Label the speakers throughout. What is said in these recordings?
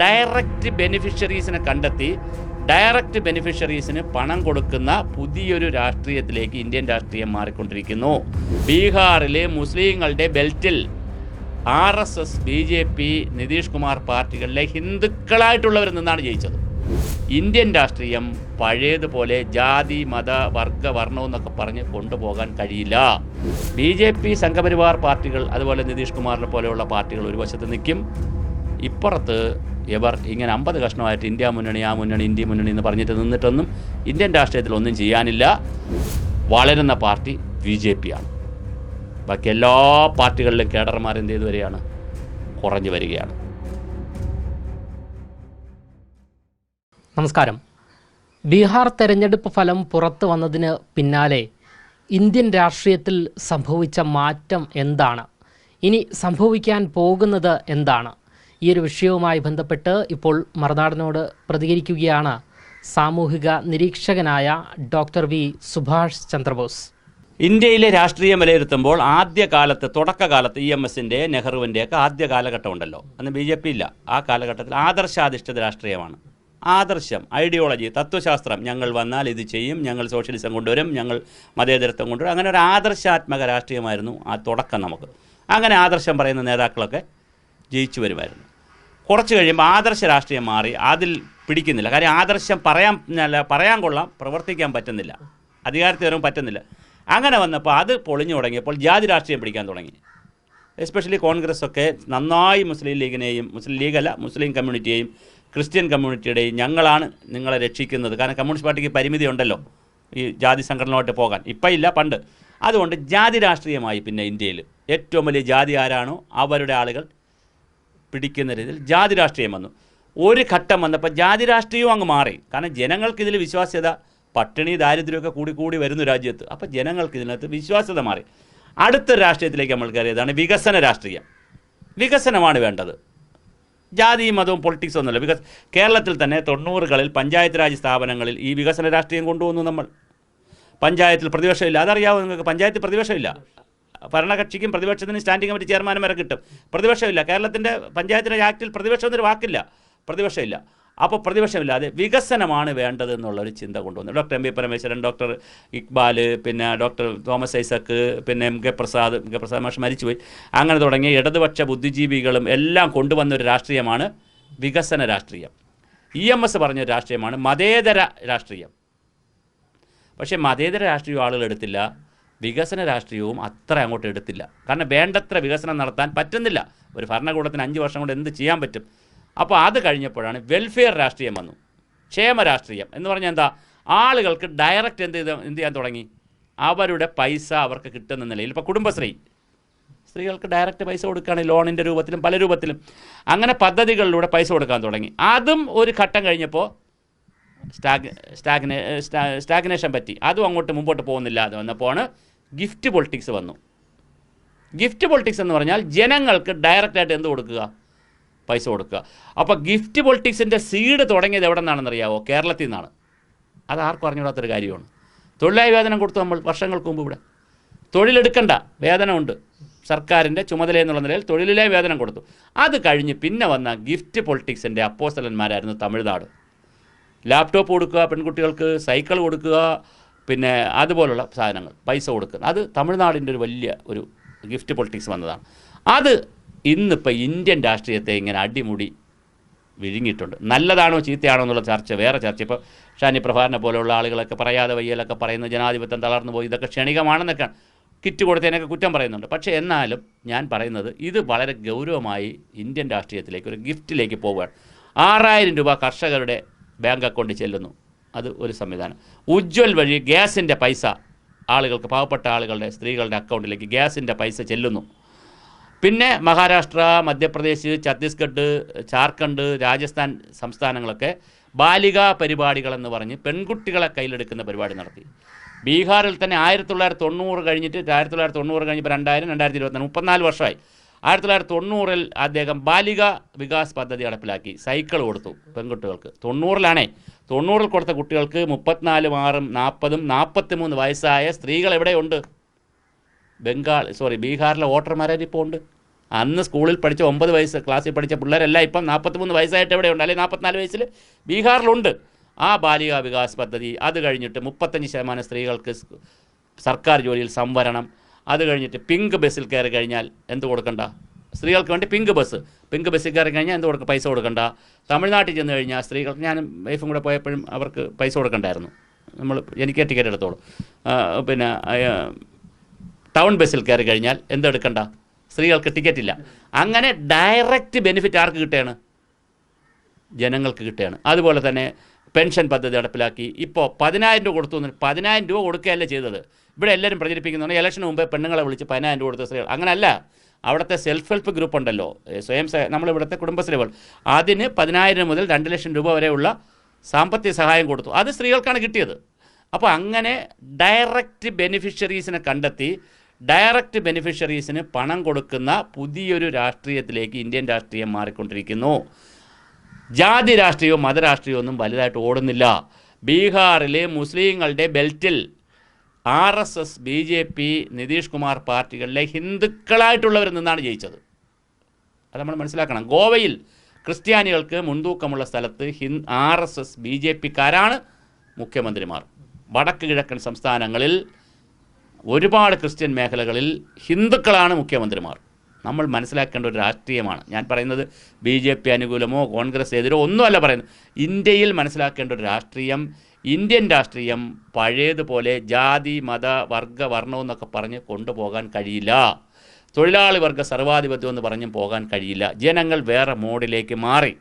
Speaker 1: Direct ബെനിഫിഷ്യറീസിനെ കണ്ടെത്തി direct ബെനിഫിഷ്യറീസിന് പണം കൊടുക്കുന്ന പുതിയൊരു രാഷ്ട്രീയത്തിലേക്ക് ഇന്ത്യൻ രാഷ്ട്രീയം മാറിക്കൊണ്ടിരിക്കുന്നു. ബീഹാറിലെ മുസ്ലിങ്ങളുടെ ബെൽറ്റിൽ R S S B J P Nitish Kumar പാർട്ടികളിലെ ഹിന്ദുക്കളായിട്ടുള്ളവർ നിന്നാണ് ജയിച്ചത്. ഇന്ത്യൻ രാഷ്ട്രീയം പഴയതുപോലെ ജാതി മത വർഗ വർണമെന്നൊക്കെ പറഞ്ഞ് കൊണ്ടുപോകാൻ കഴിയില്ല. ബി ജെ പി സംഘപരിവാർ പാർട്ടികൾ അതുപോലെ നിതീഷ് കുമാറിനെ പോലെയുള്ള പാർട്ടികൾ ഒരു വശത്ത് നിൽക്കും ഇപ്പുറത്ത് ഇവർ ഇങ്ങനെ അമ്പത് കഷ്ണമായിട്ട് ഇന്ത്യ മുന്നണി ആ മുന്നണി ഇന്ത്യ മുന്നണി എന്ന് പറഞ്ഞിട്ട് നിന്നിട്ടൊന്നും ഇന്ത്യൻ രാഷ്ട്രീയത്തിൽ ഒന്നും ചെയ്യാനില്ല. വളരുന്ന പാർട്ടി ബി ജെ പി ആണ്. ബാക്കി എല്ലാ പാർട്ടികളിലും കേഡർമാർ എന്ത് ചെയ്തു വരികയാണ്? കുറഞ്ഞു വരികയാണ്.
Speaker 2: നമസ്കാരം. ബീഹാർ തെരഞ്ഞെടുപ്പ് ഫലം പുറത്തു വന്നതിന് പിന്നാലെ ഇന്ത്യൻ രാഷ്ട്രീയത്തിൽ സംഭവിച്ച മാറ്റം എന്താണ്? ഇനി സംഭവിക്കാൻ പോകുന്നത് എന്താണ്? ഈ ഒരു വിഷയവുമായി ബന്ധപ്പെട്ട് ഇപ്പോൾ മറുനാടനോട് പ്രതികരിക്കുകയാണ് സാമൂഹിക നിരീക്ഷകനായ ഡോക്ടർ വി സുഭാഷ് ചന്ദ്രബോസ്.
Speaker 1: ഇന്ത്യയിലെ രാഷ്ട്രീയം വിലയിരുത്തുമ്പോൾ ആദ്യകാലത്ത് തുടക്കകാലത്ത് ഇ എം എസിന്റെ നെഹ്റുവിന്റെയൊക്കെ ആദ്യ കാലഘട്ടം ഉണ്ടല്ലോ അന്ന് ബി ജെ പി ഇല്ല. ആ കാലഘട്ടത്തിൽ ആദർശാധിഷ്ഠിത രാഷ്ട്രീയമാണ്. ആദർശം ഐഡിയോളജി തത്വശാസ്ത്രം ഞങ്ങൾ വന്നാൽ ഇത് ചെയ്യും ഞങ്ങൾ സോഷ്യലിസം കൊണ്ടുവരും ഞങ്ങൾ മതേതരത്വം കൊണ്ടുവരും അങ്ങനെ ഒരു ആദർശാത്മക രാഷ്ട്രീയമായിരുന്നു ആ തുടക്കം നമുക്ക്. അങ്ങനെ ആദർശം പറയുന്ന നേതാക്കളൊക്കെ ജയിച്ചു വരുമായിരുന്നു. കുറച്ച് കഴിയുമ്പോൾ ആദർശ രാഷ്ട്രീയം മാറി അതിൽ പിടിക്കുന്നില്ല. കാര്യം ആദർശം പറയാൻ അല്ല പറയാൻ കൊള്ളാം പ്രവർത്തിക്കാൻ പറ്റുന്നില്ല. അധികാരത്തിൽ വരും പറ്റുന്നില്ല. അങ്ങനെ വന്നപ്പോൾ അത് പൊളിഞ്ഞു തുടങ്ങിയപ്പോൾ ജാതി രാഷ്ട്രീയം പിടിക്കാൻ തുടങ്ങി. എസ്പെഷ്യലി കോൺഗ്രസ് ഒക്കെ നന്നായി മുസ്ലിം ലീഗിനെയും മുസ്ലിം ലീഗല്ല മുസ്ലിം കമ്മ്യൂണിറ്റിയെയും ക്രിസ്ത്യൻ കമ്മ്യൂണിറ്റിയുടെയും ഞങ്ങളാണ് നിങ്ങളെ രക്ഷിക്കുന്നത്. കാരണം കമ്മ്യൂണിസ്റ്റ് പാർട്ടിക്ക് പരിമിതി ഉണ്ടല്ലോ ഈ ജാതി സംഘടനയോട്ട് പോകാൻ. ഇപ്പം ഇല്ല പണ്ട്. അതുകൊണ്ട് ജാതി രാഷ്ട്രീയമായി പിന്നെ ഇന്ത്യയിൽ ഏറ്റവും വലിയ ജാതി ആരാണോ അവരുടെ ആളുകൾ പിടിക്കുന്ന രീതിയിൽ ജാതി രാഷ്ട്രീയം വന്നു. ഒരു ഘട്ടം വന്നപ്പോൾ ജാതി രാഷ്ട്രീയവും അങ്ങ് മാറി. കാരണം ജനങ്ങൾക്ക് ഇതിൽ വിശ്വാസ്യത പട്ടിണി ദാരിദ്ര്യമൊക്കെ കൂടിക്കൂടി വരുന്നു രാജ്യത്ത്. അപ്പോൾ ജനങ്ങൾക്ക് ഇതിനകത്ത് വിശ്വാസ്യത മാറി. അടുത്ത രാഷ്ട്രീയത്തിലേക്ക് നമ്മൾ കയറിയതാണ് വികസന രാഷ്ട്രീയം. വികസനമാണ് വേണ്ടത്. ജാതിയും മതവും പൊളിറ്റിക്സും ഒന്നുമില്ല. വികസ കേരളത്തിൽ തന്നെ തൊണ്ണൂറുകളിൽ പഞ്ചായത്ത് രാജ് സ്ഥാപനങ്ങളിൽ ഈ വികസന രാഷ്ട്രീയം കൊണ്ടുവന്നു നമ്മൾ. പഞ്ചായത്തിൽ പ്രതിപക്ഷമില്ല. അതറിയാവോ നിങ്ങൾക്ക്? പഞ്ചായത്തിൽ പ്രതിപക്ഷമില്ല. ഭരണകക്ഷിക്കും പ്രതിപക്ഷത്തിനും സ്റ്റാൻഡിംഗ് കമ്മിറ്റി ചെയർമാനും വരെ കിട്ടും. പ്രതിപക്ഷമില്ല. കേരളത്തിന്റെ പഞ്ചായത്ത് രാജ് ആക്ടിൽ പ്രതിപക്ഷം എന്നൊരു വാക്കില്ല. പ്രതിപക്ഷമില്ല. അപ്പോൾ പ്രതിപക്ഷമില്ലാതെ വികസനമാണ് വേണ്ടത് എന്നുള്ളൊരു ചിന്ത കൊണ്ടുവന്നു. Doctor M P Parameswaran doctor Iqbal പിന്നെ ഡോക്ടർ തോമസ് ഐസക്ക് പിന്നെ M K Prasad M K Prasad മാഷ് മരിച്ചുപോയി. അങ്ങനെ തുടങ്ങിയ ഇടതുപക്ഷ ബുദ്ധിജീവികളും എല്ലാം കൊണ്ടുവന്ന ഒരു രാഷ്ട്രീയമാണ് വികസന രാഷ്ട്രീയം. ഇ എം എസ് പറഞ്ഞ രാഷ്ട്രീയമാണ് മതേതര രാഷ്ട്രീയം. പക്ഷേ മതേതര രാഷ്ട്രീയം ആളുകൾ എടുത്തില്ല. വികസന രാഷ്ട്രീയവും അത്ര അങ്ങോട്ട് എടുത്തില്ല. കാരണം വേണ്ടത്ര വികസനം നടത്താൻ പറ്റുന്നില്ല. ഒരു ഭരണകൂടത്തിന് അഞ്ച് വർഷം കൊണ്ട് എന്ത് ചെയ്യാൻ പറ്റും? അപ്പോൾ അത് കഴിഞ്ഞപ്പോഴാണ് വെൽഫെയർ രാഷ്ട്രീയം വന്നു. ക്ഷേമ രാഷ്ട്രീയം എന്ന് പറഞ്ഞാൽ എന്താ? ആളുകൾക്ക് ഡയറക്റ്റ് എന്ത് ചെയ്ത് എന്ത് ചെയ്യാൻ തുടങ്ങി? അവരുടെ പൈസ അവർക്ക് കിട്ടുന്ന നിലയിൽ. ഇപ്പോൾ കുടുംബശ്രീ. സ്ത്രീകൾക്ക് ഡയറക്റ്റ് പൈസ കൊടുക്കുകയാണ് ലോണിന്റെ രൂപത്തിലും പല രൂപത്തിലും അങ്ങനെ പദ്ധതികളിലൂടെ പൈസ കൊടുക്കാൻ തുടങ്ങി. അതും ഒരു ഘട്ടം കഴിഞ്ഞപ്പോൾ സ്റ്റാഗ് സ്റ്റാഗ്നേ സ്റ്റാഗ്നേഷൻ പറ്റി. അതും അങ്ങോട്ട് മുമ്പോട്ട് പോകുന്നില്ല അത് വന്നപ്പോഴാണ് ഗിഫ്റ്റ് പൊളിറ്റിക്സ് വന്നു. ഗിഫ്റ്റ് പൊളിറ്റിക്സ് എന്ന് പറഞ്ഞാൽ ജനങ്ങൾക്ക് ഡയറക്റ്റായിട്ട് എന്ത് കൊടുക്കുക? പൈസ കൊടുക്കുക. അപ്പോൾ ഗിഫ്റ്റ് പൊളിറ്റിക്സിന്റെ സീഡ് തുടങ്ങിയത് എവിടെ നിന്നാണെന്നറിയാവോ കേരളത്തിൽ നിന്നാണ് അത് ആർക്കും അറിഞ്ഞുകൂടാത്തൊരു കാര്യമാണ്. തൊഴിലായി വേതനം കൊടുത്തു നമ്മൾ വർഷങ്ങൾക്ക് മുമ്പ് ഇവിടെ. തൊഴിലെടുക്കണ്ട. വേതനമുണ്ട്. സർക്കാരിന്റെ ചുമതല എന്നുള്ള നിലയിൽ തൊഴിലിലെ വേതനം കൊടുത്തു. അത് കഴിഞ്ഞ് പിന്നെ വന്ന ഗിഫ്റ്റ് പൊളിറ്റിക്സിന്റെ അപ്പോസ്റ്റലന്മാരായിരുന്നു തമിഴ്നാട്. ലാപ്ടോപ്പ് കൊടുക്കുക പെൺകുട്ടികൾക്ക് സൈക്കിൾ കൊടുക്കുക പിന്നെ അതുപോലുള്ള സാധനങ്ങൾ പൈസ കൊടുക്കുന്നത് അത് തമിഴ്നാടിന്റെ ഒരു വലിയ ഒരു ഗിഫ്റ്റ് പൊളിറ്റിക്സ് വന്നതാണ്. അത് ഇന്നിപ്പോൾ ഇന്ത്യൻ രാഷ്ട്രീയത്തെ ഇങ്ങനെ അടിമുടി വിഴുങ്ങിയിട്ടുണ്ട്. നല്ലതാണോ ചീത്തയാണോ എന്നുള്ള ചർച്ച വേറെ ചർച്ച. ഇപ്പോൾ ഷാനി പ്രഭാറിനെ പോലെയുള്ള ആളുകളൊക്കെ പറയാതെ വയ്യലൊക്കെ പറയുന്ന ജനാധിപത്യം തളർന്നു പോയി ഇതൊക്കെ ക്ഷണികമാണെന്നൊക്കെയാണ്. കിറ്റ് കൊടുത്തതിനൊക്കെ കുറ്റം പറയുന്നുണ്ട്. പക്ഷേ എന്നാലും ഞാൻ പറയുന്നത് ഇത് വളരെ ഗൗരവമായി ഇന്ത്യൻ രാഷ്ട്രീയത്തിലേക്ക് ഒരു ഗിഫ്റ്റിലേക്ക് പോവുകയാണ്. ആറായിരം രൂപ കർഷകരുടെ ബാങ്ക് അക്കൗണ്ടിൽ ചെല്ലുന്നു. അത് ഒരു സംവിധാനം. ഉജ്ജ്വൽ വഴി ഗ്യാസിന്റെ പൈസ ആളുകൾക്ക് പാവപ്പെട്ട ആളുകളുടെ സ്ത്രീകളുടെ അക്കൗണ്ടിലേക്ക് ഗ്യാസിന്റെ പൈസ ചെല്ലുന്നു. പിന്നെ മഹാരാഷ്ട്ര മധ്യപ്രദേശ് ഛത്തീസ്ഗഡ് ജാർഖണ്ഡ് രാജസ്ഥാൻ സംസ്ഥാനങ്ങളൊക്കെ ബാലികാ പരിപാടികളെന്ന് പറഞ്ഞ് പെൺകുട്ടികളെ കയ്യിലെടുക്കുന്ന പരിപാടി നടത്തി. ബീഹാറിൽ തന്നെ ആയിരത്തി തൊള്ളായിരത്തി തൊണ്ണൂറ് കഴിഞ്ഞിട്ട് ആയിരത്തി തൊള്ളായിരത്തി തൊണ്ണൂറ് കഴിഞ്ഞപ്പോൾ രണ്ടായിരം രണ്ടായിരത്തി ഇരുപത്തിനാല് മുപ്പത്തിനാല് വർഷമായി. ആയിരത്തി തൊള്ളായിരത്തി തൊണ്ണൂറിൽ അദ്ദേഹം ബാലിക വികാസ് പദ്ധതി നടപ്പിലാക്കി. സൈക്കിൾ കൊടുത്തു പെൺകുട്ടികൾക്ക്. തൊണ്ണൂറിലാണേ. തൊണ്ണൂറിൽ കൊടുത്ത കുട്ടികൾക്ക് മുപ്പത്തിനാലും ആറും നാൽപ്പതും നാൽപ്പത്തി മൂന്ന് വയസ്സായ സ്ത്രീകൾ എവിടെയുണ്ട്? ബംഗാൾ സോറി ബീഹാറിലെ വോട്ടർമാരായിട്ട് ഇപ്പോൾ ഉണ്ട്. അന്ന് സ്കൂളിൽ പഠിച്ച ഒമ്പത് വയസ്സ് ക്ലാസ്സിൽ പഠിച്ച പിള്ളേരെല്ലാം ഇപ്പം നാൽപ്പത്തിമൂന്ന് വയസ്സായിട്ട് എവിടെയുണ്ട്? അല്ലെങ്കിൽ നാൽപ്പത്തിനാല് വയസ്സിൽ ബീഹാറിലുണ്ട്. ആ ബാലിക വികാസ് പദ്ധതി അത് കഴിഞ്ഞിട്ട് മുപ്പത്തഞ്ച് ശതമാനം സ്ത്രീകൾക്ക് സർക്കാർ ജോലിയിൽ സംവരണം. അത് കഴിഞ്ഞിട്ട് പിങ്ക് ബസ്സിൽ കയറി കഴിഞ്ഞാൽ എന്ത് കൊടുക്കണ്ട? സ്ത്രീകൾക്ക് വേണ്ടി പിങ്ക് ബസ് പിങ്ക് ബസ്സിൽ കയറി കഴിഞ്ഞാൽ എന്ത് കൊടുക്കുക പൈസ കൊടുക്കണ്ട. തമിഴ്നാട്ടിൽ ചെന്ന് കഴിഞ്ഞാൽ സ്ത്രീകൾക്ക് ഞാനും വൈഫും കൂടെ പോയപ്പോഴും അവർക്ക് പൈസ കൊടുക്കണ്ടായിരുന്നു. നമ്മൾ എനിക്ക് ടിക്കറ്റ് എടുത്തോളൂ. പിന്നെ ടൗൺ ബസ്സിൽ കയറി കഴിഞ്ഞാൽ എന്തെടുക്കണ്ട സ്ത്രീകൾക്ക് ടിക്കറ്റ് ഇല്ല. അങ്ങനെ ഡയറക്റ്റ് ബെനിഫിറ്റ് ആർക്ക് കിട്ടുകയാണ്? ജനങ്ങൾക്ക് കിട്ടുകയാണ്. അതുപോലെ തന്നെ പെൻഷൻ പദ്ധതി നടപ്പിലാക്കി. ഇപ്പോൾ പതിനായിരം രൂപ കൊടുത്തു പതിനായിരം രൂപ കൊടുക്കുകയല്ല ചെയ്തത്? ഇവിടെ എല്ലാവരും പ്രചരിപ്പിക്കുന്നുണ്ട് ഇലക്ഷന് മുമ്പേ പെണ്ണുങ്ങളെ വിളിച്ച് പതിനായിരം രൂപ കൊടുത്ത സ്ത്രീകൾ. അങ്ങനെയല്ല അവിടുത്തെ സെൽഫ് ഹെൽപ്പ് ഗ്രൂപ്പ് ഉണ്ടല്ലോ സ്വയം നമ്മളിവിടുത്തെ കുടുംബശ്രീകൾ. അതിന് പതിനായിരം മുതൽ രണ്ട് ലക്ഷം രൂപ വരെയുള്ള സാമ്പത്തിക സഹായം കൊടുത്തു. അത് സ്ത്രീകൾക്കാണ് കിട്ടിയത്. അപ്പോൾ അങ്ങനെ ഡയറക്റ്റ് ബെനിഫിഷ്യറീസിനെ കണ്ടെത്തി ഡയറക്റ്റ് ബെനിഫിഷ്യറീസിന് പണം കൊടുക്കുന്ന പുതിയൊരു രാഷ്ട്രീയത്തിലേക്ക് ഇന്ത്യൻ രാഷ്ട്രീയം മാറിക്കൊണ്ടിരിക്കുന്നു. ജാതി രാഷ്ട്രീയവും മതരാഷ്ട്രീയവും ഒന്നും വലുതായിട്ട് ഓടുന്നില്ല. ബീഹാറിലെ മുസ്ലിങ്ങളുടെ ബെൽറ്റിൽ R S S B J P Nitish Kumar പാർട്ടികളിലെ ഹിന്ദുക്കളായിട്ടുള്ളവർ നിന്നാണ് ജയിച്ചത്. അത് നമ്മൾ മനസ്സിലാക്കണം. ഗോവയിൽ ക്രിസ്ത്യാനികൾക്ക് മുൻതൂക്കമുള്ള സ്ഥലത്ത് ഹിൻ R S S B J പിക്കാരാണ് മുഖ്യമന്ത്രിമാർ. വടക്ക് കിഴക്കൻ സംസ്ഥാനങ്ങളിൽ ഒരുപാട് ക്രിസ്ത്യൻ മേഖലകളിൽ ഹിന്ദുക്കളാണ് മുഖ്യമന്ത്രിമാർ. നമ്മൾ മനസ്സിലാക്കേണ്ട ഒരു രാഷ്ട്രീയമാണ്. ഞാൻ പറയുന്നത് ബി ജെ പി അനുകൂലമോ കോൺഗ്രസ് എതിരോ ഒന്നുമല്ല പറയുന്നത്. ഇന്ത്യയിൽ മനസ്സിലാക്കേണ്ട ഒരു രാഷ്ട്രീയം ഇന്ത്യൻ രാഷ്ട്രീയം പഴയതുപോലെ ജാതി മത വർഗ വർണം എന്നൊക്കെ പറഞ്ഞ് കൊണ്ടുപോകാൻ കഴിയില്ല. തൊഴിലാളി വർഗ സർവാധിപത്യം എന്ന് പറഞ്ഞും പോകാൻ കഴിയില്ല. ജനങ്ങൾ വേറെ മോഡിലേക്ക് മാറി.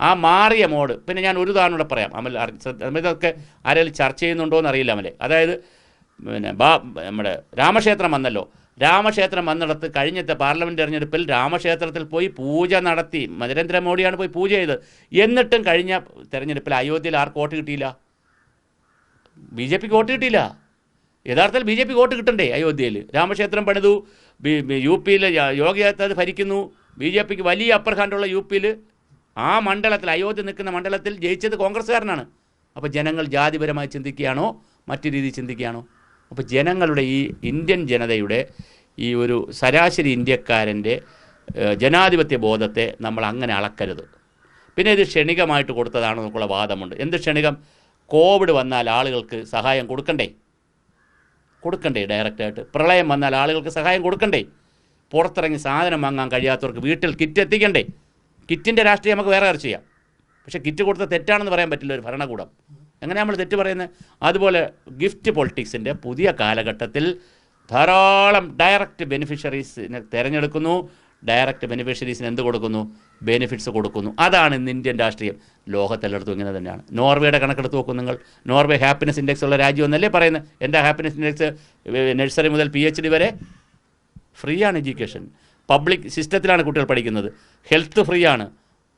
Speaker 1: ആ മാറിയ മോഡ് പിന്നെ ഞാൻ ഒരു ഉദാഹരണം കൂടെ പറയാം. അമൽ അമിതൊക്കെ ആരെങ്കിലും ചർച്ച ചെയ്യുന്നുണ്ടോ എന്ന് അറിയില്ല അമലെ. അതായത് പിന്നെ ബാ നമ്മുടെ രാമക്ഷേത്രം വന്നല്ലോ. രാമക്ഷേത്രം വന്നിടത്ത് കഴിഞ്ഞത്തെ പാർലമെന്റ് തെരഞ്ഞെടുപ്പിൽ രാമക്ഷേത്രത്തിൽ പോയി പൂജ നടത്തി നരേന്ദ്രമോദിയാണ് പോയി പൂജ ചെയ്തത്. എന്നിട്ടും കഴിഞ്ഞ തെരഞ്ഞെടുപ്പിൽ അയോധ്യയിൽ ആർക്ക് വോട്ട് കിട്ടിയില്ല? ബി ജെ പിക്ക് വോട്ട് കിട്ടിയില്ല. യഥാർത്ഥത്തിൽ ബി ജെ പി വോട്ട് കിട്ടണ്ടേ അയോധ്യയിൽ? രാമക്ഷേത്രം പണിതു യു പിയിൽ യോഗി ആദിത്യനാഥ് ഭരിക്കുന്നു. ബി ജെ പിക്ക് വലിയ അപ്പർ ഹാൻഡുള്ള യു പിയിൽ ആ മണ്ഡലത്തിൽ അയോധ്യ നിൽക്കുന്ന മണ്ഡലത്തിൽ ജയിച്ചത് കോൺഗ്രസ്സുകാരനാണ്. അപ്പോൾ ജനങ്ങൾ ജാതിപരമായി ചിന്തിക്കുകയാണോ? മറ്റു രീതിയിൽ ചിന്തിക്കുകയാണോ? അപ്പോൾ ജനങ്ങളുടെ ഈ ഇന്ത്യൻ ജനതയുടെ ഈ ഒരു ശരാശരി ഇന്ത്യക്കാരന്റെ ജനാധിപത്യ ബോധത്തെ നമ്മൾ അങ്ങനെ അളക്കരുത്. പിന്നെ ഇത് ക്ഷണികമായിട്ട് കൊടുത്തതാണ് നമുക്കുള്ള വാദമുണ്ട്. എന്ത് ക്ഷണികം? കോവിഡ് വന്നാൽ ആളുകൾക്ക് സഹായം കൊടുക്കണ്ടേ? കൊടുക്കണ്ടേ ഡയറക്റ്റായിട്ട്? പ്രളയം വന്നാൽ ആളുകൾക്ക് സഹായം കൊടുക്കണ്ടേ? പുറത്തിറങ്ങി സാധനം വാങ്ങാൻ കഴിയാത്തവർക്ക് വീട്ടിൽ കിറ്റ് എത്തിക്കണ്ടേ? കിറ്റിന്റെ രാഷ്ട്രീയം നമുക്ക് വേറെ ചെയ്യാം. പക്ഷേ കിറ്റ് കൊടുത്ത തെറ്റാണെന്ന് പറയാൻ പറ്റില്ല ഒരു ഭരണകൂടം. എങ്ങനെ നമ്മൾ തെറ്റ് പറയുന്നത്? അതുപോലെ ഗിഫ്റ്റ് പൊളിറ്റിക്സിന്റെ പുതിയ കാലഘട്ടത്തിൽ ധാരാളം ഡയറക്റ്റ് ബെനിഫിഷ്യറീസിനെ തിരഞ്ഞെടുക്കുന്നു. ഡയറക്റ്റ് ബെനിഫിഷ്യറീസിന് എന്ത് കൊടുക്കുന്നു? ബെനിഫിറ്റ്സ് കൊടുക്കുന്നു. അതാണ് ഇന്ന് ഇന്ത്യൻ രാഷ്ട്രീയം. ലോകത്തെല്ലായിടത്തും ഇങ്ങനെ തന്നെയാണ്. നോർവേയുടെ കണക്കെടുത്ത് നോക്കും നിങ്ങൾ. നോർവേ ഹാപ്പിനെസ് ഇൻഡെക്സ് ഉള്ള രാജ്യം എന്നല്ലേ പറയുന്നത്? എന്റെ ഹാപ്പിനെസ് ഇൻഡെക്സ് നഴ്സറി മുതൽ പി എച്ച് ഡി വരെ ഫ്രീ ആണ് എഡ്യൂക്കേഷൻ പബ്ലിക് സിസ്റ്റത്തിലാണ് കുട്ടികൾ പഠിക്കുന്നത്. ഹെൽത്ത് ഫ്രീ ആണ്.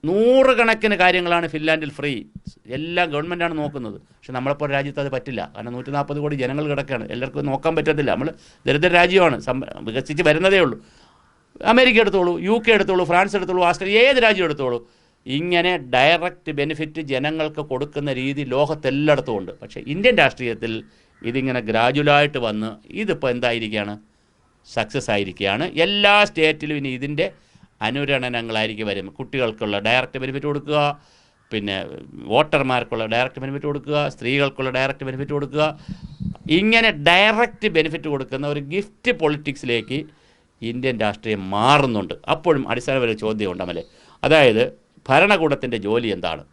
Speaker 1: നൂറുകണക്കിന് കാര്യങ്ങളാണ് ഫിൻലാൻഡിൽ ഫ്രീ എല്ലാം ഗവൺമെന്റാണ് നോക്കുന്നത്. പക്ഷെ നമ്മളെപ്പോൾ രാജ്യത്ത് അത് പറ്റില്ല. കാരണം നൂറ്റി നാൽപ്പത് കോടി ജനങ്ങൾ കിടക്കുകയാണ്. എല്ലാവർക്കും നോക്കാൻ പറ്റത്തില്ല. നമ്മൾ ദരിദ്ര രാജ്യമാണ്. വികസിച്ച് വരുന്നതേ ഉള്ളൂ. അമേരിക്ക എടുത്തോളൂ യു കെ എടുത്തോളൂ ഫ്രാൻസ് എടുത്തോളൂ ആസ്ട്രേലിയ ഏത് രാജ്യം എടുത്തോളൂ. ഇങ്ങനെ ഡയറക്റ്റ് ബെനിഫിറ്റ് ജനങ്ങൾക്ക് കൊടുക്കുന്ന രീതി ലോകത്തെല്ലായിടത്തും ഉണ്ട്. പക്ഷേ ഇന്ത്യൻ രാഷ്ട്രീയത്തിൽ ഇതിങ്ങനെ ഗ്രാജുവലായിട്ട് വന്ന് ഇതിപ്പോൾ എന്തായിരിക്കുകയാണ് സക്സസ് ആയിരിക്കുകയാണ് എല്ലാ സ്റ്റേറ്റിലും ഇനി ഇതിന്റെ അനുരണനങ്ങളായിരിക്കും വരും കുട്ടികൾക്കുള്ള ഡയറക്റ്റ് ബെനിഫിറ്റ് കൊടുക്കുക പിന്നെ വോട്ടർമാർക്കുള്ള ഡയറക്റ്റ് ബെനിഫിറ്റ് കൊടുക്കുക സ്ത്രീകൾക്കുള്ള ഡയറക്റ്റ് ബെനിഫിറ്റ് കൊടുക്കുക. ഇങ്ങനെ ഡയറക്റ്റ് ബെനിഫിറ്റ് കൊടുക്കുന്ന ഒരു ഗിഫ്റ്റ് പൊളിറ്റിക്സിലേക്ക് ഇന്ത്യൻ രാഷ്ട്രീയം മാറുന്നുണ്ട്. അപ്പോഴും അടിസ്ഥാനപര ചോദ്യം അമലെ. അതായത് ഭരണകൂടത്തിന്റെ ജോലി എന്താണ്?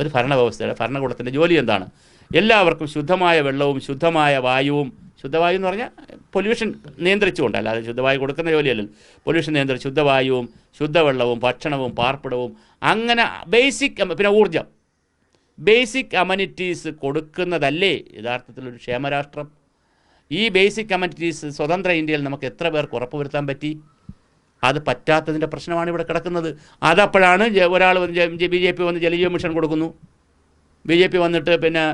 Speaker 1: ഒരു ഭരണവ്യവസ്ഥയുടെ ഭരണകൂടത്തിന്റെ ജോലി എന്താണ്? എല്ലാവർക്കും ശുദ്ധമായ വെള്ളവും ശുദ്ധമായ വായുവും ശുദ്ധവായു എന്ന് പറഞ്ഞാൽ പൊല്യൂഷൻ നിയന്ത്രിച്ചുകൊണ്ട് അല്ലാതെ ശുദ്ധവായു കൊടുക്കുന്ന ജോലിയല്ലല്ലോ. പൊല്യൂഷൻ നിയന്ത്രിച്ച് ശുദ്ധവായുവും ശുദ്ധവെള്ളവും ഭക്ഷണവും പാർപ്പിടവും അങ്ങനെ ബേസിക് പിന്നെ ഊർജം ബേസിക് അമനിറ്റീസ് കൊടുക്കുന്നതല്ലേ യഥാർത്ഥത്തിൽ ഒരു ക്ഷേമരാഷ്ട്രം? ഈ ബേസിക് അമനിറ്റീസ് സ്വതന്ത്ര ഇന്ത്യയിൽ നമുക്ക് എത്ര പേർക്ക് ഉറപ്പുവരുത്താൻ പറ്റി? അത് പറ്റാത്തതിന്റെ പ്രശ്നമാണ് ഇവിടെ കിടക്കുന്നത്. അതപ്പോഴാണ് ഒരാൾ ബി ജെ പി വന്ന് ജലജീവ മിഷൻ കൊടുക്കുന്നു. ബി ജെ പി വന്നിട്ട് പിന്നെ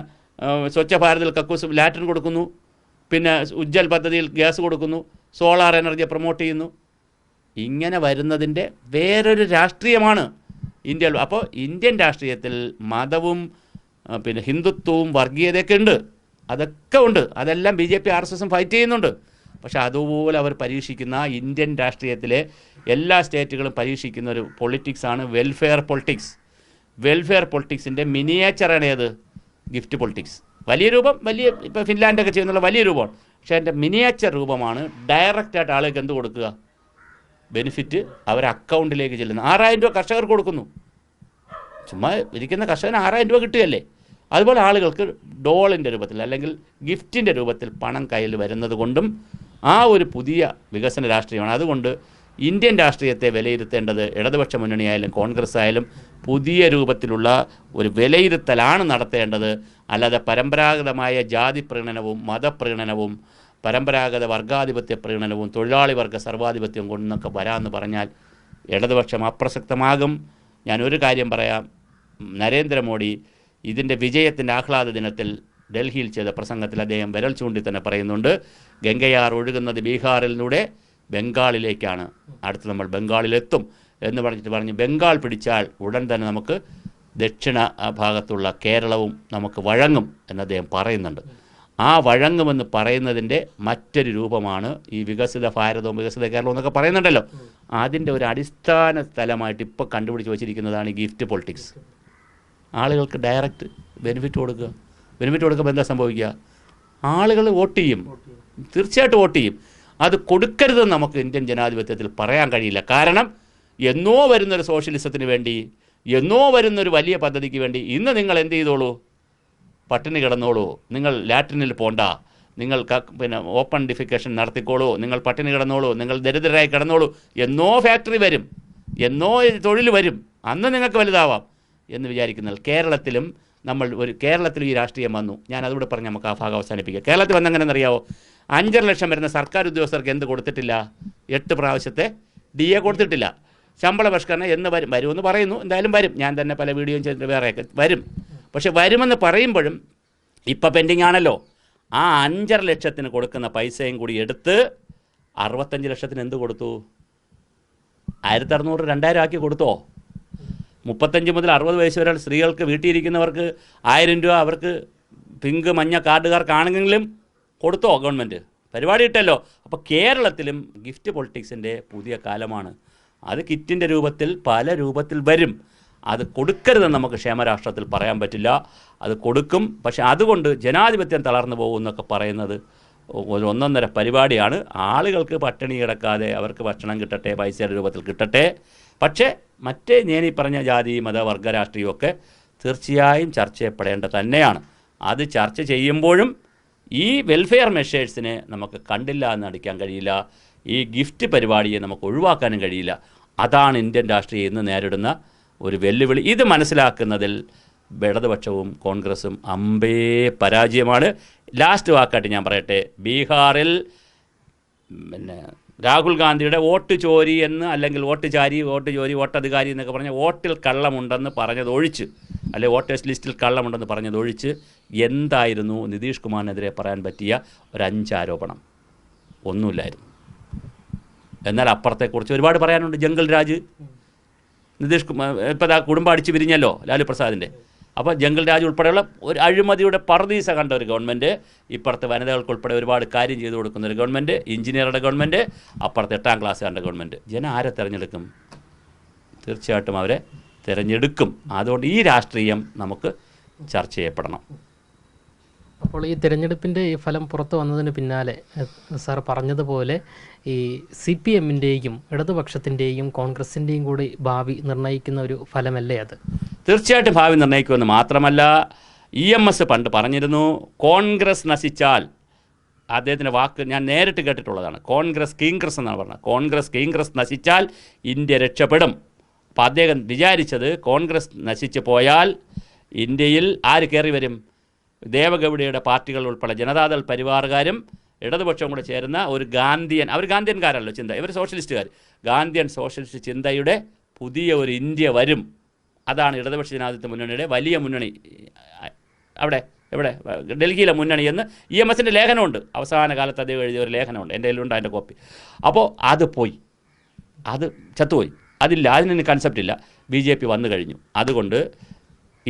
Speaker 1: സ്വച്ഛ ഭാരതിൽ കക്കൂസ് ലാറ്റിൻ കൊടുക്കുന്നു. പിന്നെ ഉജ്ജൽ പദ്ധതിയിൽ ഗ്യാസ് കൊടുക്കുന്നു സോളാർ എനർജി പ്രൊമോട്ട് ചെയ്യുന്നു. ഇങ്ങനെ വരുന്നതിന്റെ വേറൊരു രാഷ്ട്രീയമാണ് ഇന്ത്യയിൽ. അപ്പോൾ ഇന്ത്യൻ രാഷ്ട്രീയത്തിൽ മതവും പിന്നെ ഹിന്ദുത്വവും വർഗീയതയൊക്കെ ഉണ്ട്. അതൊക്കെ ഉണ്ട്. അതെല്ലാം B J P R S എസും ഫൈറ്റ് ചെയ്യുന്നുണ്ട്. പക്ഷേ അതുപോലെ അവർ പരീക്ഷിക്കുന്ന ഇന്ത്യൻ രാഷ്ട്രീയത്തിലെ എല്ലാ സ്റ്റേറ്റുകളും പരീക്ഷിക്കുന്ന ഒരു പൊളിറ്റിക്സാണ് വെൽഫെയർ പൊളിറ്റിക്സ് വെൽഫെയർ പൊളിറ്റിക്സിന്റെ മിനിയേച്ചറാണ് ഏത്? ഗിഫ്റ്റ് പൊളിറ്റിക്സ് വലിയ രൂപം വലിയ ഇപ്പോൾ ഫിൻലാൻഡൊക്കെ ചെയ്യുന്നുള്ള വലിയ രൂപമാണ്. പക്ഷേ അതിന്റെ മിനിയേച്ചർ രൂപമാണ്. ഡയറക്റ്റായിട്ട് ആളുകൾക്ക് എന്ത് കൊടുക്കുക? ബെനിഫിറ്റ് അവർ അക്കൗണ്ടിലേക്ക് ചെല്ലുന്നു. ആറായിരം രൂപ കർഷകർക്ക് കൊടുക്കുന്നു. ചുമ്മാ ഇരിക്കുന്ന കർഷകന് ആറായിരം രൂപ കിട്ടുകയല്ലേ? അതുപോലെ ആളുകൾക്ക് ഡോളിന്റെ രൂപത്തിൽ അല്ലെങ്കിൽ ഗിഫ്റ്റിന്റെ രൂപത്തിൽ പണം കയ്യിൽ വരുന്നത് കൊണ്ടും ആ ഒരു പുതിയ വികസന രാഷ്ട്രീയമാണ്. അതുകൊണ്ട് ഇന്ത്യൻ രാഷ്ട്രീയത്തെ വിലയിരുത്തേണ്ടത് ഇടതുപക്ഷ മുന്നണിയായാലും കോൺഗ്രസ് ആയാലും പുതിയ രൂപത്തിലുള്ള ഒരു വിലയിരുത്തലാണ് നടത്തേണ്ടത്. അല്ലാതെ പരമ്പരാഗതമായ ജാതി പ്രീണനവും മതപ്രീണനവും പരമ്പരാഗത വർഗാധിപത്യ പ്രീണനവും തൊഴിലാളി വർഗ സർവാധിപത്യം കൊണ്ടൊക്കെ വരാമെന്ന് പറഞ്ഞാൽ ഇടതുപക്ഷം അപ്രസക്തമാകും. ഞാനൊരു കാര്യം പറയാം. നരേന്ദ്രമോദി ഇതിന്റെ വിജയത്തിന്റെ ആഹ്ലാദ ദിനത്തിൽ ഡൽഹിയിൽ ചെയ്ത പ്രസംഗത്തിൽ അദ്ദേഹം വിരൽ ചൂണ്ടി തന്നെ പറയുന്നുണ്ട്. ഗംഗയാർ ഒഴുകുന്നത് ബീഹാറിലൂടെ ബംഗാളിലേക്കാണ്. അടുത്ത് നമ്മൾ ബംഗാളിലെത്തും എന്ന് പറഞ്ഞിട്ട് പറഞ്ഞ് ബംഗാൾ പിടിച്ചാൽ ഉടൻ തന്നെ നമുക്ക് ദക്ഷിണ ഭാഗത്തുള്ള കേരളവും നമുക്ക് വഴങ്ങും എന്ന് അദ്ദേഹം പറയുന്നുണ്ട്. ആ വഴങ്ങുമെന്ന് പറയുന്നതിന്റെ മറ്റൊരു രൂപമാണ് ഈ വികസിത ഭാരതവും വികസിത കേരളവും എന്നൊക്കെ പറയുന്നുണ്ടല്ലോ. അതിന്റെ ഒരു അടിസ്ഥാന സ്ഥലമായിട്ട് ഇപ്പോൾ കണ്ടുപിടിച്ച് വച്ചിരിക്കുന്നതാണ് ഗിഫ്റ്റ് പൊളിറ്റിക്സ്. ആളുകൾക്ക് ഡയറക്റ്റ് ബെനിഫിറ്റ് കൊടുക്കുക. ബെനിഫിറ്റ് കൊടുക്കുമ്പോൾ എന്താ സംഭവിക്കുക? ആളുകൾ വോട്ട് ചെയ്യും. തീർച്ചയായിട്ടും വോട്ട് ചെയ്യും. അത് കൊടുക്കരുതെന്ന് നമുക്ക് ഇന്ത്യൻ ജനാധിപത്യത്തിൽ പറയാൻ കഴിയില്ല. കാരണം എന്നോ വരുന്നൊരു സോഷ്യലിസത്തിന് വേണ്ടി എന്നോ വരുന്നൊരു വലിയ പദ്ധതിക്ക് വേണ്ടി ഇന്ന് നിങ്ങൾ എന്ത് ചെയ്തോളൂ? പട്ടിണി കിടന്നോളൂ. നിങ്ങൾ ലാറ്റിനിൽ പോണ്ട. നിങ്ങൾ പിന്നെ ഓപ്പൺ ഡിഫിക്കേഷൻ നടത്തിക്കോളൂ. നിങ്ങൾ പട്ടിണി കിടന്നോളൂ. നിങ്ങൾ ദരിദ്രരായി കിടന്നോളൂ. എന്നോ ഫാക്ടറി വരും. എന്നോ തൊഴിൽ വരും. അന്ന് നിങ്ങൾക്ക് വലുതാവാം എന്ന് വിചാരിക്കുന്നത് കേരളത്തിലും നമ്മൾ ഒരു കേരളത്തിൽ ഈ രാഷ്ട്രീയം വന്നു. ഞാൻ അതുകൂടെ പറഞ്ഞ് നമുക്ക് ആ ഭാഗം അവസാനിപ്പിക്കുക കേരളത്തിൽ വന്നെങ്ങനെയെന്നറിയാവോ അഞ്ചര ലക്ഷം വരുന്ന സർക്കാർ ഉദ്യോഗസ്ഥർക്ക് എന്ത് കൊടുത്തിട്ടില്ല? എട്ട് പ്രാവശ്യത്തെ ഡി എ കൊടുത്തിട്ടില്ല. ശമ്പള പരിഷ്കരണം എന്ന് വരും വരുമെന്ന് പറയുന്നു. എന്തായാലും വരും. ഞാൻ തന്നെ പല വീഡിയോയും ചെയ്തിട്ട് വേറെയൊക്കെ വരും. പക്ഷേ വരുമെന്ന് പറയുമ്പോഴും ഇപ്പം പെൻഡിങ് ആണല്ലോ. ആ അഞ്ചര ലക്ഷത്തിന് കൊടുക്കുന്ന പൈസയും കൂടി എടുത്ത് അറുപത്തഞ്ച് ലക്ഷത്തിന് എന്ത് കൊടുത്തു? ആയിരത്തി അറുന്നൂറ് രണ്ടായിരം ആക്കി കൊടുത്തോ? മുപ്പത്തഞ്ച് മുതൽ അറുപത് വയസ്സ് വരെ സ്ത്രീകൾക്ക് വീട്ടിലിരിക്കുന്നവർക്ക് ആയിരം രൂപ അവർക്ക് പിങ്ക് മഞ്ഞ കാർഡുകാർക്കാണെങ്കിലും കൊടുത്തോ ഗവൺമെന്റ്. പരിപാടി ഇട്ടല്ലോ. അപ്പോൾ കേരളത്തിലും ഗിഫ്റ്റ് പൊളിറ്റിക്സിന്റെ പുതിയ കാലമാണ്. അത് കിറ്റിന്റെ രൂപത്തിൽ പല രൂപത്തിൽ വരും. അത് കൊടുക്കരുതെന്ന് നമുക്ക് ക്ഷേമരാഷ്ട്രത്തിൽ പറയാൻ പറ്റില്ല. അത് കൊടുക്കും. പക്ഷെ അതുകൊണ്ട് ജനാധിപത്യം തളർന്നു പോകും എന്നൊക്കെ പറയുന്നത് ഒരു ഒന്നൊന്നര പരിപാടിയാണ്. ആളുകൾക്ക് പട്ടിണി കിടക്കാതെ അവർക്ക് ഭക്ഷണം കിട്ടട്ടെ പൈസയുടെ രൂപത്തിൽ കിട്ടട്ടെ. പക്ഷേ മറ്റേ ഞാനീ പറഞ്ഞ ജാതി മത വർഗ രാഷ്ട്രീയമൊക്കെ തീർച്ചയായും ചർച്ച ചെയ്യപ്പെടേണ്ട തന്നെയാണ്. അത് ചർച്ച ചെയ്യുമ്പോഴും ഈ വെൽഫെയർ മെഷേഴ്സിനെ നമുക്ക് കണ്ടില്ല എന്ന് അടിക്കാൻ കഴിയില്ല. ഈ ഗിഫ്റ്റ് പരിപാടിയെ നമുക്ക് ഒഴിവാക്കാനും കഴിയില്ല. അതാണ് ഇന്ത്യൻ രാഷ്ട്രീയം ഇന്ന് നേരിടുന്ന ഒരു വെല്ലുവിളി. ഇത് മനസ്സിലാക്കുന്നതിൽ ഇടതുപക്ഷവും കോൺഗ്രസും അമ്പേ പരാജയമാണ്. ലാസ്റ്റ് വാക്കായിട്ട് ഞാൻ പറയട്ടെ. ബീഹാറിൽ പിന്നെ രാഹുൽ ഗാന്ധിയുടെ വോട്ട് ചോരി എന്ന് അല്ലെങ്കിൽ വോട്ട് ചാരി വോട്ട് ചോരി വോട്ടധികാരി എന്നൊക്കെ പറഞ്ഞ വോട്ടിൽ കള്ളമുണ്ടെന്ന് പറഞ്ഞത് ഒഴിച്ച് അല്ലെ വോട്ടേഴ്സ് ലിസ്റ്റിൽ കള്ളമുണ്ടെന്ന് പറഞ്ഞത് ഒഴിച്ച് എന്തായിരുന്നു നിതീഷ് കുമാറിനെതിരെ പറയാൻ പറ്റിയ ഒരു ഒന്നുമില്ലായിരുന്നു. എന്നാൽ അപ്പുറത്തെക്കുറിച്ച് ഒരുപാട് പറയാനുണ്ട് ജംഗിൾ രാജ്. നിതീഷ് കുമാർ ഇപ്പോൾ കുടുംബം അടിച്ചു പിരിഞ്ഞല്ലോ ലാലു പ്രസാദിന്റെ അപ്പോൾ ജംഗൽ രാജ് ഉൾപ്പെടെയുള്ള ഒരു അഴിമതിയുടെ പറദീസ കണ്ട ഒരു ഗവൺമെന്റ് ഇപ്പുറത്തെ വനിതകൾക്ക് ഉൾപ്പെടെ ഒരുപാട് കാര്യം ചെയ്തു കൊടുക്കുന്ന ഒരു ഗവൺമെന്റ് എഞ്ചിനീയറുടെ ഗവൺമെന്റ് അപ്പുറത്തെ എട്ടാം ക്ലാസ് കണ്ട ഗവൺമെന്റ് ജനം ആരെ തിരഞ്ഞെടുക്കും? തീർച്ചയായിട്ടും അവരെ തിരഞ്ഞെടുക്കും. അതുകൊണ്ട് ഈ രാഷ്ട്രീയം നമുക്ക് ചർച്ച ചെയ്യപ്പെടണം.
Speaker 2: അപ്പോൾ ഈ തിരഞ്ഞെടുപ്പിന്റെ ഈ ഫലം പുറത്തു വന്നതിന് പിന്നാലെ സാർ പറഞ്ഞതുപോലെ ഈ സി പി എമ്മിന്റെയും ഇടതുപക്ഷത്തിന്റെയും കോൺഗ്രസിന്റെയും കൂടി ഭാവി നിർണയിക്കുന്ന ഒരു ഫലമല്ലേ അത്?
Speaker 1: തീർച്ചയായിട്ടും ഭാവി നിർണയിക്കുമെന്ന് മാത്രമല്ല ഇ എം എസ് പണ്ട് പറഞ്ഞിരുന്നു കോൺഗ്രസ് നശിച്ചാൽ അദ്ദേഹത്തിന്റെ വാക്ക് ഞാൻ നേരിട്ട് കേട്ടിട്ടുള്ളതാണ്. കോൺഗ്രസ് കീങ്ക്രസ് എന്നാണ് പറഞ്ഞത്. കോൺഗ്രസ് കീങ്ക്രസ് നശിച്ചാൽ ഇന്ത്യ രക്ഷപ്പെടും. അപ്പോൾ അദ്ദേഹം വിചാരിച്ചത് കോൺഗ്രസ് നശിച്ചു പോയാൽ ഇന്ത്യയിൽ ആര് കയറി വരും? ദേവഗൗഡയുടെ പാർട്ടികൾ ഉൾപ്പെടെ ജനതാദൾ പരിവാറുകാരും ഇടതുപക്ഷവും കൂടെ ചേരുന്ന ഒരു ഗാന്ധിയൻ അവർ ഗാന്ധിയൻകാരല്ലോ ചിന്ത ഇവർ സോഷ്യലിസ്റ്റുകാർ. ഗാന്ധിയൻ സോഷ്യലിസ്റ്റ് ചിന്തയുടെ പുതിയ ഒരു ഇന്ത്യ വരും. അതാണ് ഇടതുപക്ഷ ജനാധിപത്യ മുന്നണിയുടെ വലിയ മുന്നണി. അവിടെ എവിടെ ഡൽഹിയിലെ മുന്നണി എന്ന് ഇ എം എസിന്റെ ലേഖനമുണ്ട്. അവസാന കാലത്ത് അദ്ദേഹം എഴുതിയ ഒരു ലേഖനമുണ്ട്. എന്റെ കയ്യിലുണ്ട് അതിന്റെ കോപ്പി. അപ്പോൾ അത് പോയി. അത് ചത്തുപോയി. അതില്ല അതിനൊന്നും കൺസെപ്റ്റ് ഇല്ല. ബി ജെ പി വന്നു കഴിഞ്ഞു. അതുകൊണ്ട്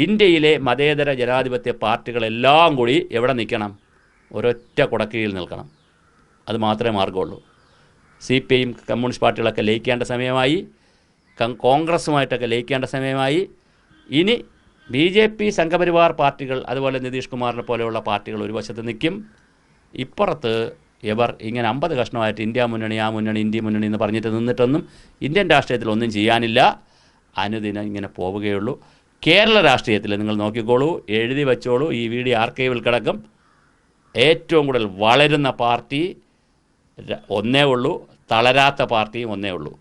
Speaker 1: ഇന്ത്യയിലെ മതേതര ജനാധിപത്യ പാർട്ടികളെല്ലാം കൂടി എവിടെ നിൽക്കണം? ഒരൊറ്റ കുടക്കീഴിൽ നിൽക്കണം. അത് മാത്രമേ മാർഗമുള്ളൂ സി പി ഐയും കമ്മ്യൂണിസ്റ്റ് പാർട്ടികളൊക്കെ ലയിക്കേണ്ട സമയമായി. കോൺഗ്രസ്സുമായിട്ടൊക്കെ ലയിക്കേണ്ട സമയമായി. ഇനി ബി ജെ പി സംഘപരിവാർ പാർട്ടികൾ അതുപോലെ നിതീഷ് കുമാറിനെ പോലെയുള്ള പാർട്ടികൾ ഒരു വശത്ത് നിൽക്കും. ഇപ്പുറത്ത് ഇവർ ഇങ്ങനെ അമ്പത് കഷ്ണമായിട്ട് ഇന്ത്യ മുന്നണി ആ മുന്നണി ഇന്ത്യ മുന്നണി എന്ന് പറഞ്ഞിട്ട് നിന്നിട്ടൊന്നും ഇന്ത്യൻ രാഷ്ട്രീയത്തിൽ ഒന്നും ചെയ്യാനില്ല. അനുദിനം ഇങ്ങനെ പോവുകയുള്ളൂ. കേരള രാഷ്ട്രീയത്തിൽ നിങ്ങൾ നോക്കിക്കോളൂ എഴുതി വെച്ചോളൂ. ഈ വീഡിയോ ആർക്കൈവിൽ കിടക്കും. ഏറ്റവും കൂടുതൽ വളരുന്ന പാർട്ടി ഒന്നേ ഉള്ളൂ. തളരാത്ത പാർട്ടിയും ഒന്നേ ഉള്ളൂ.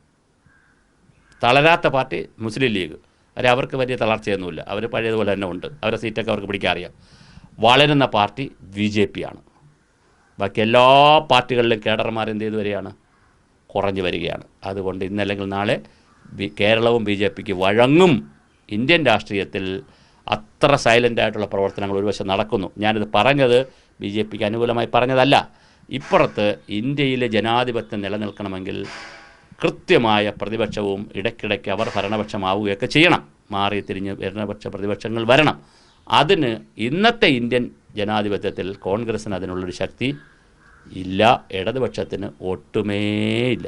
Speaker 1: തളരാത്ത പാർട്ടി മുസ്ലിം ലീഗ്. അല്ലെ അവർക്ക് വലിയ തളർച്ചയൊന്നുമില്ല. അവർ പഴയതുപോലെ തന്നെ ഉണ്ട്. അവരുടെ സീറ്റൊക്കെ അവർക്ക് പിടിക്കാൻ അറിയാം വളരുന്ന പാർട്ടി ബി ജെ പി ആണ്. ബാക്കി എല്ലാ പാർട്ടികളിലും കേഡർമാർ എന്ത് ചെയ്തു വരികയാണ്? കുറഞ്ഞു വരികയാണ്. അതുകൊണ്ട് ഇന്നല്ലെങ്കിൽ നാളെ കേരളവും ബി ജെ പിക്ക് വഴങ്ങും. ഇന്ത്യൻ രാഷ്ട്രീയത്തിൽ അത്ര സൈലന്റായിട്ടുള്ള പ്രവർത്തനങ്ങൾ ഒരു വശം നടക്കുന്നു. ഞാനിത് പറഞ്ഞത് ബി ജെ പിക്ക് അനുകൂലമായി പറഞ്ഞതല്ല. ഇപ്പുറത്ത് ഇന്ത്യയിലെ ജനാധിപത്യം നിലനിൽക്കണമെങ്കിൽ കൃത്യമായ പ്രതിപക്ഷവും ഇടയ്ക്കിടയ്ക്ക് അവർ ഭരണപക്ഷമാവുകയൊക്കെ ചെയ്യണം. മാറി തിരിഞ്ഞ് ഭരണപക്ഷ പ്രതിപക്ഷങ്ങൾ വരണം. അതിന് ഇന്നത്തെ ഇന്ത്യൻ ജനാധിപത്യത്തിൽ കോൺഗ്രസ്സിന് അതിനുള്ളൊരു ശക്തി ഇല്ല. ഇടതുപക്ഷത്തിന് ഒട്ടുമേ ഇല്ല